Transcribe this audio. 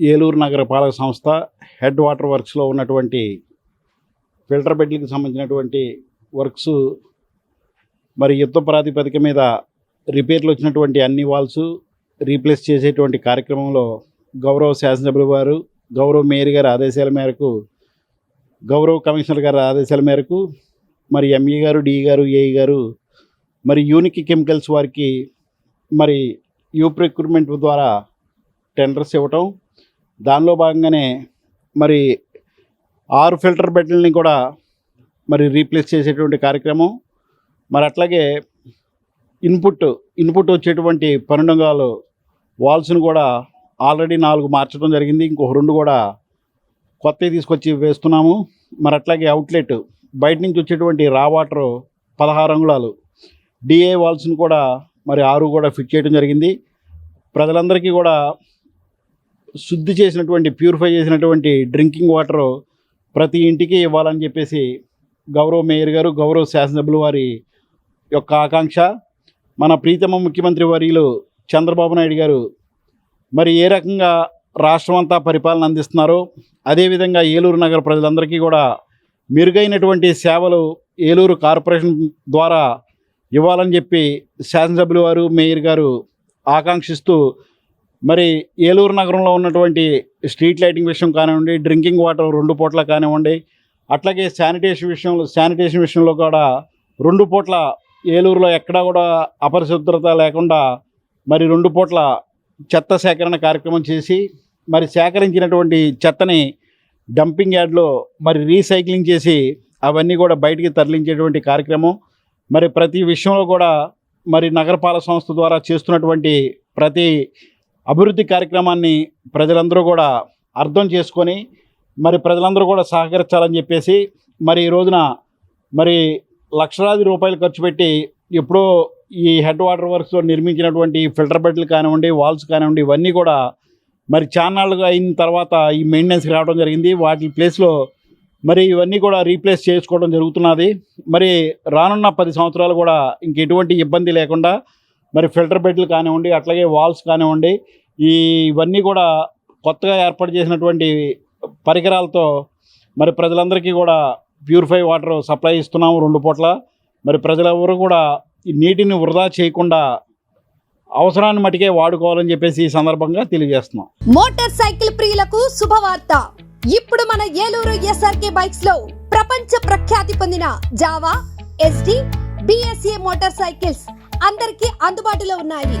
ఏలూరు నగర పాలక సంస్థ హెడ్ వాటర్ వర్క్స్లో ఉన్నటువంటి ఫిల్టర్ బెడ్లకు సంబంధించినటువంటి వర్క్స్ మరి యుద్ధ ప్రాతిపదిక మీద రిపేర్లు వచ్చినటువంటి అన్ని వాల్స్ రీప్లేస్ చేసేటువంటి కార్యక్రమంలో గౌరవ శాసనసభ్యులు వారు గౌరవ మేయర్ గారి ఆదేశాల మేరకు గౌరవ కమిషనర్ గారి ఆదేశాల మేరకు మరి ఎంఈ గారు డిఈ గారు ఏఈ గారు మరి యూనిక్ కెమికల్స్ వారికి మరి యూ ప్రిక్రూట్మెంట్ ద్వారా టెండర్స్ ఇవ్వటం దానిలో భాగంగానే మరి ఆరు ఫిల్టర్ బెడ్లని కూడా మరి రీప్లేస్ చేసేటువంటి కార్యక్రమం. మరి అట్లాగే ఇన్పుట్ ఇన్పుట్ వచ్చేటువంటి పన్నెండుగాలు వాల్స్ను కూడా ఆల్రెడీ నాలుగు మార్చడం జరిగింది. ఇంకొక రెండు కూడా కొత్తవి తీసుకొచ్చి వేస్తున్నాము. మరి అట్లాగే అవుట్లెట్ బయట నుంచి వచ్చేటువంటి రా వాటర్ పదహారు అంగుళాలు డిఏ వాల్స్ని కూడా మరి ఆరు కూడా ఫిట్ చేయడం జరిగింది. ప్రజలందరికీ కూడా శుద్ధి చేసినటువంటి ప్యూరిఫై చేసినటువంటి డ్రింకింగ్ వాటర్ ప్రతి ఇంటికి ఇవ్వాలని చెప్పేసి గౌరవ మేయర్ గారు గౌరవ శాసనసభ్యులు వారి యొక్క ఆకాంక్ష. మన ప్రీతమ ముఖ్యమంత్రి వర్యులు చంద్రబాబు నాయుడు గారు మరి ఏ రకంగా రాష్ట్రం అంతా పరిపాలన అందిస్తున్నారో అదేవిధంగా ఏలూరు నగర ప్రజలందరికీ కూడా మెరుగైనటువంటి సేవలు ఏలూరు కార్పొరేషన్ ద్వారా ఇవ్వాలని చెప్పి శాసనసభ్యులు వారు మేయర్ గారు ఆకాంక్షిస్తూ మరి ఏలూరు నగరంలో ఉన్నటువంటి స్ట్రీట్ లైటింగ్ విషయం కానివ్వండి డ్రింకింగ్ వాటర్ రెండు పూట్ల కానివ్వండి అట్లాగే శానిటేషన్ విషయంలో శానిటేషన్ విషయంలో కూడా రెండు పూట్ల ఏలూరులో ఎక్కడా కూడా అపరిశుభ్రత లేకుండా మరి రెండు పూట్ల చెత్త సేకరణ కార్యక్రమం చేసి మరి సేకరించినటువంటి చెత్తని డంపింగ్ యార్డ్లో మరి రీసైక్లింగ్ చేసి అవన్నీ కూడా బయటికి తరలించేటువంటి కార్యక్రమం. మరి ప్రతి విషయంలో కూడా మరి నగరపాలక సంస్థ ద్వారా చేస్తున్నటువంటి ప్రతి అభివృద్ధి కార్యక్రమాన్ని ప్రజలందరూ కూడా అర్థం చేసుకొని మరి ప్రజలందరూ కూడా సహకరించాలని చెప్పేసి మరి ఈ రోజున మరి లక్షలాది రూపాయలు ఖర్చు పెట్టి ఎప్పుడో ఈ హెడ్ వాటర్ వర్క్స్లో నిర్మించినటువంటి ఫిల్టర్ బెడ్లు కానివ్వండి వాల్స్ కానివ్వండి ఇవన్నీ కూడా మరి చాన్నాళ్ళుగా అయిన తర్వాత ఈ మెయింటెనెన్స్కి రావడం జరిగింది. వాటి ప్లేస్లో మరి ఇవన్నీ కూడా రీప్లేస్ చేసుకోవడం జరుగుతున్నది. మరి రానున్న పది సంవత్సరాలు కూడా ఇంక ఎటువంటి ఇబ్బంది లేకుండా మరి ఫిల్టర్ బెడ్లు కానివ్వండి అట్లాగే వాల్స్ కానివ్వండి ఈ ఇవన్నీ కూడా కొత్తగా ఏర్పాటు చేసినటువంటి పరికరాలతో మరి ప్రజలందరికీ కూడా ప్యూరిఫై వాటర్ సప్లై ఇస్తున్నాము రెండు పూట్ల. మరి ప్రజలెవరూ కూడా ఈ నీటిని వృధా చేయకుండా అవసరాన్ని మటుకే వాడుకోవాలని చెప్పేసి ఈ సందర్భంగా తెలియజేస్తున్నాం. మోటార్ సైకిల్ ప్రియులకు శుభవార్త. ఇప్పుడు మన ఏలూరు ఎస్ఆర్కే బైక్స్లో ప్రపంచ ప్రఖ్యాతి పొందిన Jawa Yezdi BSA motor cycles అందరికీ అందుబాటులో ఉన్నాయి.